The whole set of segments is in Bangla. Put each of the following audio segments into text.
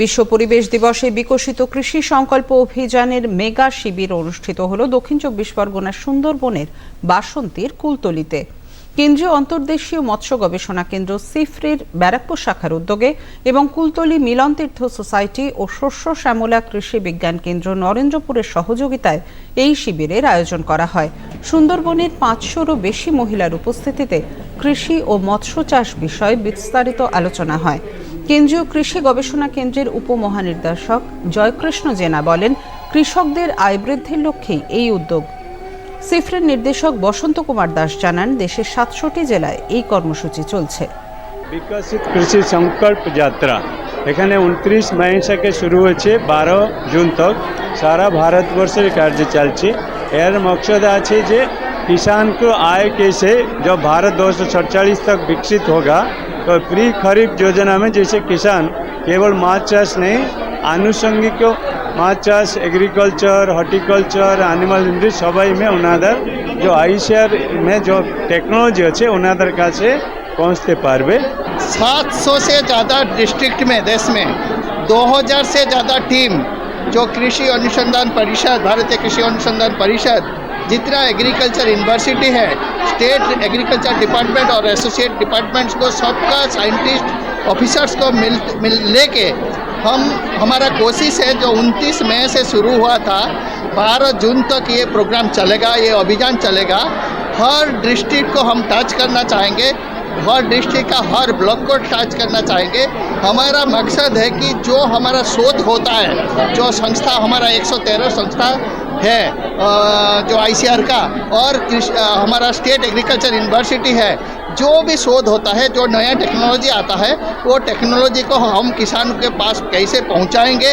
বিশ্ব পরিবেশ দিবসে বিকশিত কৃষি সংকল্প অভিযানের মেগা শিবির অনুষ্ঠিত হল দক্ষিণ চব্বিশ পরগনার সুন্দরবনের বাসন্তীর কুলতলিতে। কেন্দ্রীয় অন্তর্দেশীয় মৎস্য গবেষণা কেন্দ্র সিফরির ব্যারাকপুর শাখার উদ্যোগে এবং কুলতলি মিলন তীর্থ সোসাইটি ও শস্য শ্যামলা কৃষি বিজ্ঞান কেন্দ্র নরেন্দ্রপুরের সহযোগিতায় এই শিবিরের আয়োজন করা হয়। সুন্দরবনের পাঁচশোরও বেশি মহিলার উপস্থিতিতে কৃষি ও মৎস্য চাষ বিষয়ে বিস্তারিত আলোচনা হয়। কেন্দ্রীয় কৃষি গবেষণা কেন্দ্রের উপমহানির্দেশক জয়কৃষ্ণ জেনা বলেন কৃষকদের আয় বৃদ্ধির লক্ষ্যেই এই উদ্যোগ সিফরের নির্দেশক বসন্ত কুমার দাস জানান দেশের সাতশোটি জেলায় এই কর্মসূচি চলছে বিকশিত কৃষি সংকল্প যাত্রা এখানে উনত্রিশ মে থেকে শুরু হয়েছে বারো জুন तक সারা ভারতবর্ষের কার্য চলছে এর মকসদ আছে যে किसान को आय कैसे जब भारत दो तक विकसित होगा तो प्री खरीफ योजना में जैसे किसान केवल माछ चाष नहीं आनुषंगिक মাছ চাষ এগ্রিকালচার হর্টিকালচার অ্যানিমাল ইন্ডাস্ট্রি সবাই মে ওনাদের যে আইসিআর মে যে টেকনোলজি আছে ওনাদের কাছে পৌঁছতে পারবে 700 से ज़्यादा डिस्ट्रिक्ट में देश में 2000 से ज़्यादा टीम जो कृषि अनुसंधान परिषद भारतीय कृषि अनुसंधान परिषद जितना एग्रीकल्चर यूनिवर्सिटी है स्टेट एग्रीकल्चर डिपार्टमेंट और एसोसिएट डिपार्टमेंट्स को सबका साइंटिस्ट ऑफिसर्स को मिल मिल, लेके हम, हमारा कोशिश है जो 29 मई से शुरू हुआ था 12 जून तक ये प्रोग्राम चलेगा, ये अभियान चलेगा। हर डिस्ट्रिक्ट को हम टच करना चाहेंगे, हर डिस्ट्रिक्ट का हर ब्लॉक को टच करना चाहेंगे। हमारा मकसद है कि जो हमारा शोध होता है, जो संस्था, हमारा 113 संस्था है अ, जो आईसीआर का और कृषि- अ, हमारा स्टेट एग्रीकल्चर यूनिवर्सिटी है जो भी शोध होता है जो नया टेक्नोलॉजी आता है वो टेक्नोलॉजी को हम किसानों के पास कैसे पहुंचाएंगे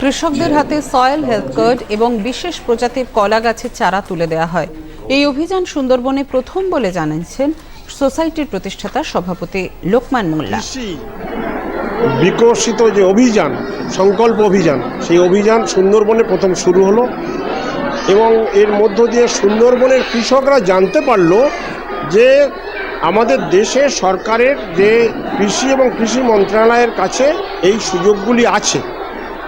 কৃষকদের হাতে সয়েল হেলথ কার্ড এবং বিশেষ প্রজাতির কলা গাছের চারা তুলে দেওয়া হয় এই অভিযান সুন্দরবনে প্রথম বলে জানিয়েছেন সোসাইটির প্রতিষ্ঠাতা সভাপতি লোকমান মোল্লা কৃষি বিকশিত যে অভিযান, সংকল্প অভিযান, সেই অভিযান সুন্দরবনে প্রথম শুরু হলো এবং এর মধ্য দিয়ে সুন্দরবনের কৃষকরা জানতে পারল যে আমাদের দেশে সরকারের যে কৃষি এবং কৃষি মন্ত্রণালয়ের কাছে এই সুযোগগুলি আছে,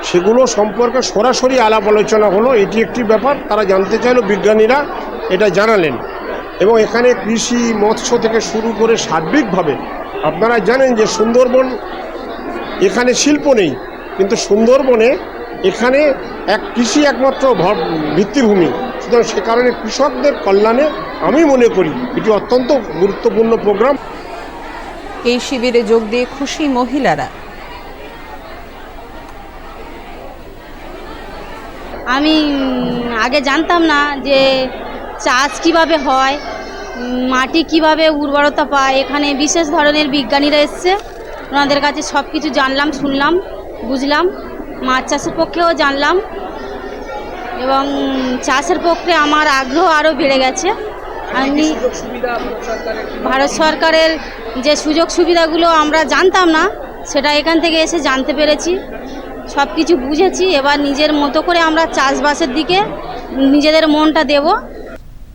সেগুলো সম্পর্কে সরাসরি আলাপ আলোচনা হলো, এটি একটি ব্যাপার, তারা জানতে চাইলো, বিজ্ঞানীরা এটা জানালেন এবং এখানে কৃষি মৎস্য থেকে শুরু করে সার্বিকভাবে আপনারা জানেন যে সুন্দরবন এখানে শিল্প নেই কিন্তু সুন্দরবনে এখানে এক কৃষি একমাত্র ভিত্তিভূমি। সুতরাং সে কারণে কৃষকদের কল্যাণে আমি মনে করি এটি অত্যন্ত গুরুত্বপূর্ণ প্রোগ্রাম। এই শিবিরে যোগ দিয়ে খুশি মহিলারা। আমি আগে জানতাম না যে চাষ কীভাবে হয় মাটি কীভাবে উর্বরতা পায় এখানে বিশেষ ধরনের বিজ্ঞানীরা এসছে। ওনাদের কাছে সব কিছু জানলাম শুনলাম বুঝলাম। মাছ চাষের পক্ষেও জানলাম এবং চাষের পক্ষে আমার আগ্রহ আরও বেড়ে গেছে। আমি ভারত সরকারের যে সুযোগ সুবিধাগুলো আমরা জানতাম না সেটা এখান থেকে এসে জানতে পেরেছি। সব কিছু বুঝেছি এবার নিজের মতো করে আমরা চাষবাসের দিকে নিজেদের মনটা দেব।